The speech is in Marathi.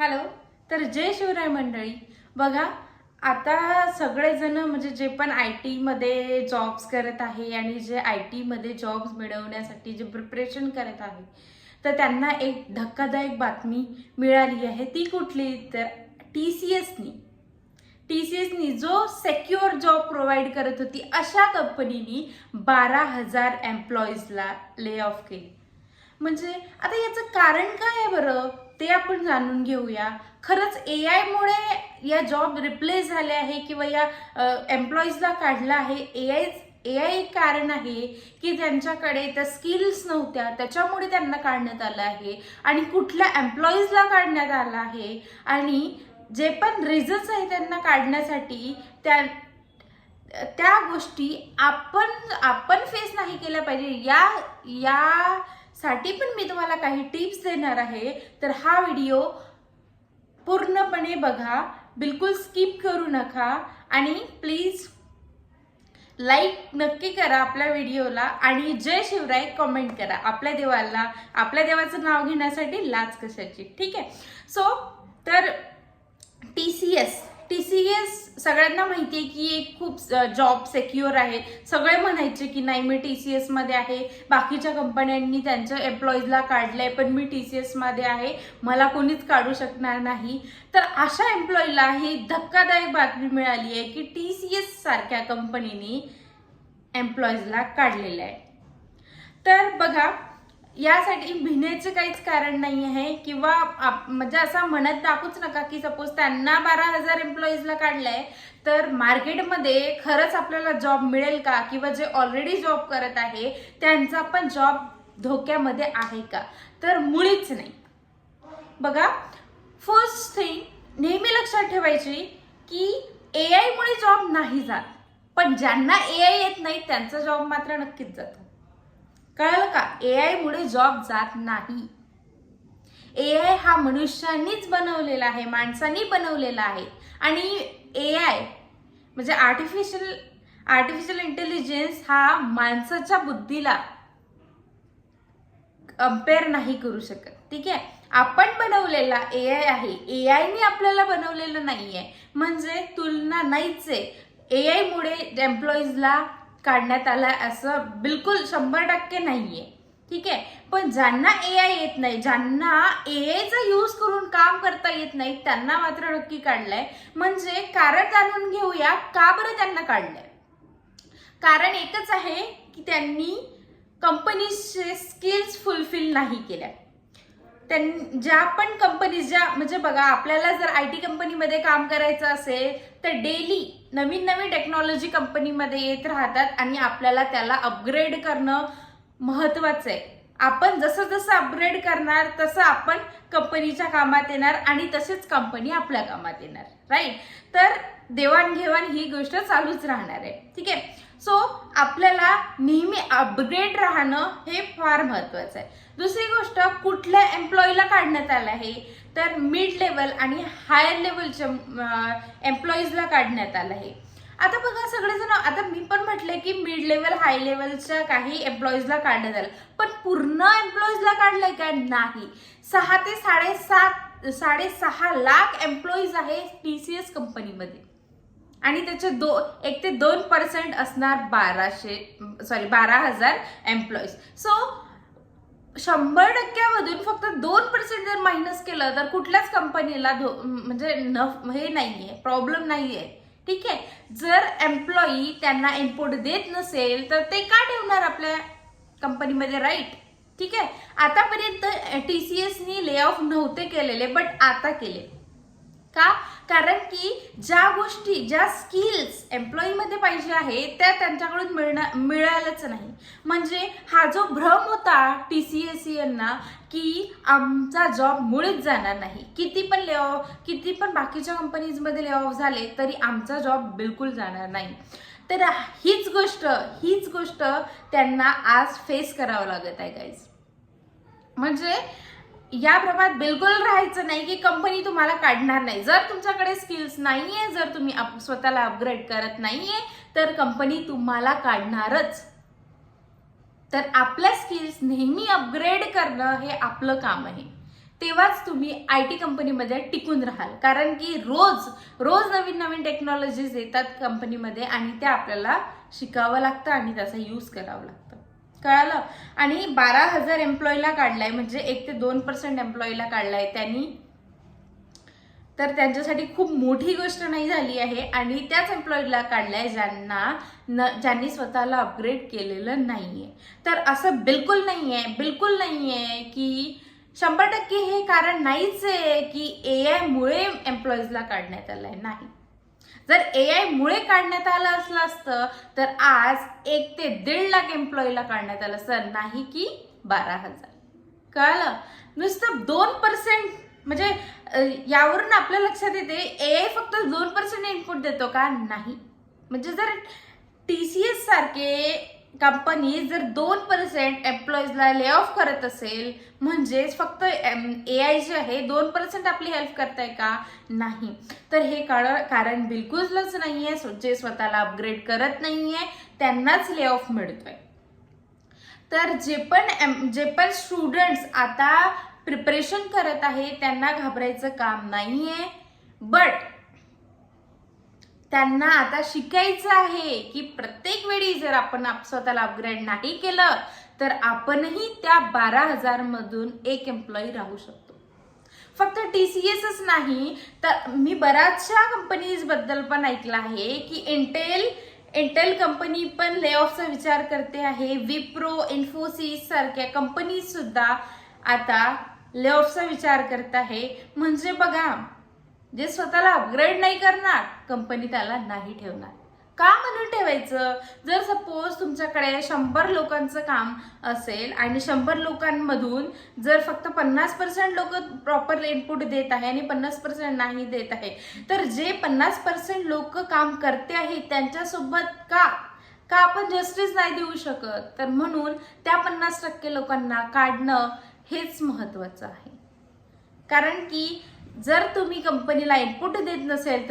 हॅलो तर जय शिवराय मंडळी. बघा आता सगळेजण म्हणजे जे पण आय टीमध्ये जॉब्स करत आहे आणि जे आय टीमध्ये जॉब्स मिळवण्यासाठी जे प्रिपरेशन करत आहे तर त्यांना एक धक्कादायक बातमी मिळाली आहे. ती कुठली? तर टी सी एसनी टी सी एसनी जो सेक्युअर जॉब प्रोव्हाइड करत होती अशा कंपनीनी बारा हजार एम्प्लॉईजला ले ऑफ केली. म्हणजे आता याचं कारण काय आहे बरं? ते आपण जाणून घेऊया. खरंच ए आयमुळे या जॉब रिप्लेस झाले आहे किंवा या एम्प्लॉईजला काढलं आहे. ए आय ए आय एक कारण आहे की त्यांच्याकडे त्या स्किल्स नव्हत्या. त्याच्यामुळे त्यांना काढण्यात आलं आहे आणि कुठल्या एम्प्लॉईजला काढण्यात आलं आहे. आणि जे पण रिझन्स आहे त्यांना काढण्यासाठी त्या त्या गोष्टी आपण आपण फेस नाही केल्या पाहिजे. या साठी पण मी तुम्हाला काही टिप्स देणार आहे. तर हा व्हिडिओ पूर्णपणे बघा. बिलकुल स्किप करू नका. आणि प्लीज लाईक नक्की करा आपल्या व्हिडिओला आणि जय शिवराय कमेंट करा. आपल्या देवाला आपल्या देवाचं नाव घेण्यासाठी लाच कशाची. ठीक आहे? सो तर T C S T C S सगळ्यांना माहिती आहे की एक खूप जॉब सेक्युअर आहे. सगळे म्हणायचे की नाही मी टी सी एसमध्ये आहे. बाकीच्या कंपन्यांनी त्यांच्या एम्प्लॉईजला काढलं आहे पण मी टी सी एसमध्ये आहे. मला कोणीच काढू शकणार नाही. तर अशा एम्प्लॉईला ही धक्कादायक बातमी मिळाली आहे की टी सी एस सारख्या कंपनीने एम्प्लॉईजला काढलेलं आहे. तर बघा यासाठी भिण्याचं काहीच कारण नाही आहे किंवा आप- म्हणजे असं म्हणत दाखवूच नका की सपोज त्यांना बारा हजार एम्प्लॉईजला काढलंय तर मार्केटमध्ये खरंच आपल्याला जॉब मिळेल का? किंवा जे ऑलरेडी जॉब करत आहे त्यांचा पण जॉब धोक्यामध्ये आहे का? तर मुळीच नाही. बघा फर्स्ट थिंग नेहमी लक्षात ठेवायची की ए आयमुळे जॉब नाही जात. पण ज्यांना ए आय येत नाही त्यांचा जॉब मात्र नक्कीच जातो. कळलं का? ए आयमुळे जॉब जात नाही. ए आय हा मनुष्यानीच बनवलेला आहे माणसांनी बनवलेला आहे. आणि ए आय म्हणजे आर्टिफिशियल आर्टिफिशियल इंटेलिजन्स हा माणसाच्या बुद्धीला कंपेअर नाही करू शकत. ठीक आहे? आपण बनवलेला ए आय आहे. ए आयने आपल्याला बनवलेलं नाही आहे म्हणजे तुलना नाहीच आहे. ए आयमुळे एम्प्लॉईजला काढण्यात आला असं बिलकुल शंभर टक्के नाही आहे ठीक आहे? पण ज्यांना ए आय येत नाही ज्यांना ए आयचा यूज करून काम करता येत नाही त्यांना मात्र नक्की काढलंय. म्हणजे कारण जाणून घेऊया का बरं त्यांना काढलंय? कारण एकच आहे की त्यांनी कंपनीचे स्किल्स फुलफिल नाही केल्या. त्यां ज्या पण कंपनीज ज्या म्हणजे बघा आपल्याला जर आय टी कंपनीमध्ये काम करायचं असेल तर डेली नवीन नवीन टेक्नॉलॉजी कंपनीमध्ये येत राहतात आणि आपल्याला त्याला अपग्रेड करणं महत्वाचं आहे. आपण जसं जसं अपग्रेड करणार तसं आपण कंपनीच्या कामात येणार आणि तसेच कंपनी आपल्या कामात येणार राईट तर देवाणघेवाण ही गोष्ट चालूच राहणार आहे ठीक आहे? सो आपल्याला नेहमी अपग्रेड राहणं हे फार महत्वाचं आहे. दुसरी गोष्ट कुठल्या एम्प्लॉईला काढण्यात आलं आहे? तर मिड लेवल आणि हायर लेवलच्या एम्प्लॉईजला काढण्यात आलं आहे. आता बघा सगळेजण आता मी पण म्हटले की मिड लेवल हाय लेवलच्या काही एम्प्लॉईजला काढण्यात आलं पण पूर्ण एम्प्लॉईजला काढलंय का? नाही. सहा ते साडेसात साडेसहा लाख एम्प्लॉईज आहे टी सी एस कंपनीमध्ये आणि त्याचे दो एक ते दोन पर्सेंट असणार बाराशे सॉरी बारा हजार एम्प्लॉईज सो शंभर टक्क्यामधून फक्त दोन पर्सेंट जर मायनस केलं तर कुठल्याच कंपनीला धो म्हणजे नफ हे नाही आहे प्रॉब्लेम नाही आहे ठीक आहे? जर एम्प्लॉई त्यांना इनपुट देत नसेल तर ते का ठेवणार आपल्या कंपनीमध्ये राईट ठीक आहे? आतापर्यंत टी सी एसनी ले ऑफ नव्हते केलेले बट आता केले. का? कारण की ज्या गोष्टी ज्या स्किल्स एम्प्लॉईमध्ये पाहिजे आहे त्या त्यांच्याकडून मिळणार मिळालंच नाही. म्हणजे हा जो भ्रम होता टी सी एस यांना की आमचा जॉब मुळीच जाणार नाही. किती पण ले ऑफ किती पण बाकीच्या कंपनीजमध्ये ले ऑफ झाले तरी आमचा जॉब बिलकुल जाणार नाही. तर हीच गोष्ट हीच गोष्ट त्यांना आज फेस करावं लागत आहे गाईज म्हणजे या प्रमाणात बिलकुल राहायचं नाही की कंपनी तुम्हाला काढणार नाही. जर तुमच्याकडे स्किल्स नाहीये जर तुम्ही स्वतःला अपग्रेड करत नाहीये तर कंपनी तुम्हाला काढणारच. तर आपल्या स्किल्स नेहमी अपग्रेड करणं हे आपलं काम आहे. तेव्हाच तुम्ही आय टी कंपनीमध्ये टिकून राहाल. कारण की रोज रोज नवीन नवीन टेक्नॉलॉजीज येतात कंपनीमध्ये आणि त्या आपल्याला शिकावं लागतं आणि त्याचा यूज करावं लागतं. कळालं? आणि बारा हजार एम्प्लॉईला काढलाय म्हणजे एक ते दोन पर्सेंट एम्प्लॉईला काढलाय त्यांनी. तर त्यांच्यासाठी खूप मोठी गोष्ट नाही झाली आहे. आणि त्याच एम्प्लॉईला काढलाय ज्यांना न ज्यांनी स्वतःला अपग्रेड केलेलं नाहीये. तर असं बिलकुल नाहीये बिलकुल नाहीये की शंभर टक्के हे कारण नाहीच आहे की ए आय मुळे एम्प्लॉईजला काढण्यात आलंय. नाही. जर ए आय मुळे काढण्यात आलं असलं असतं तर आज एक ते दीड लाख एम्प्लॉईला काढण्यात आलं. असतं नाही की बारा हजार. कळलं? नुसतं दोन पर्सेंट म्हणजे यावरून आपल्या लक्षात येते ए आय फक्त दोन पर्सेंट इनपुट देतो का? नाही. म्हणजे जर टी सी एस सारखे कंपनी जर दोन पर्सेंट एम्प्लॉईजला ले ऑफ करत असेल म्हणजेच फक्त ए आय जे आहे दोन पर्सेंट आपली हेल्प करताय का? नाही. तर हे कारण कारण बिलकुलच नाही आहे जे स्वतःला अपग्रेड करत नाही आहे त्यांनाच ले ऑफ मिळतोय. तर जे पण एम- जे पण स्टुडंट्स आता प्रिपरेशन करत आहे त्यांना घाबरायचं काम नाही आहे बट त्यांना आता शिकायचं आहे की प्रत्येक वेळी जर आपण आप- स्वतःला अपग्रेड नाही केलं तर आपणही त्या बारा हजार मधून एक एम्प्लॉई राहू शकतो. फक्त टी सी एसच नाही तर मी बऱ्याचशा कंपनीजबद्दल पण ऐकलं आहे की इंटेल इंटेल कंपनी पण ले ऑफचा विचार करते आहे. विप्रो इन्फोसिस सारख्या कंपनीज सुद्धा आता ले ऑफचा विचार करत आहे. म्हणजे बघा जे स्वतःला अपग्रेड नाही करणार कंपनी त्याला नाही ठेवणार. का म्हणून ठेवायचं? जर सपोज तुमच्याकडे शंभर लोकांचं काम असेल आणि शंभर लोकांमधून जर फक्त पन्नास पर्सेंट लोक प्रॉपर इनपुट देत आहे आणि पन्नास पर्सेंट नाही देत आहे तर जे पन्नास पर्सेंट लोक काम करते आहेत त्यांच्यासोबत का? का आपण जस्टिस नाही देऊ शकत? तर म्हणून त्या पन्नास टक्के लोकांना काढणं हेच महत्वाचं आहे. कारण की जर तुम्ही कंपनीला इनपुट देत नसेल तर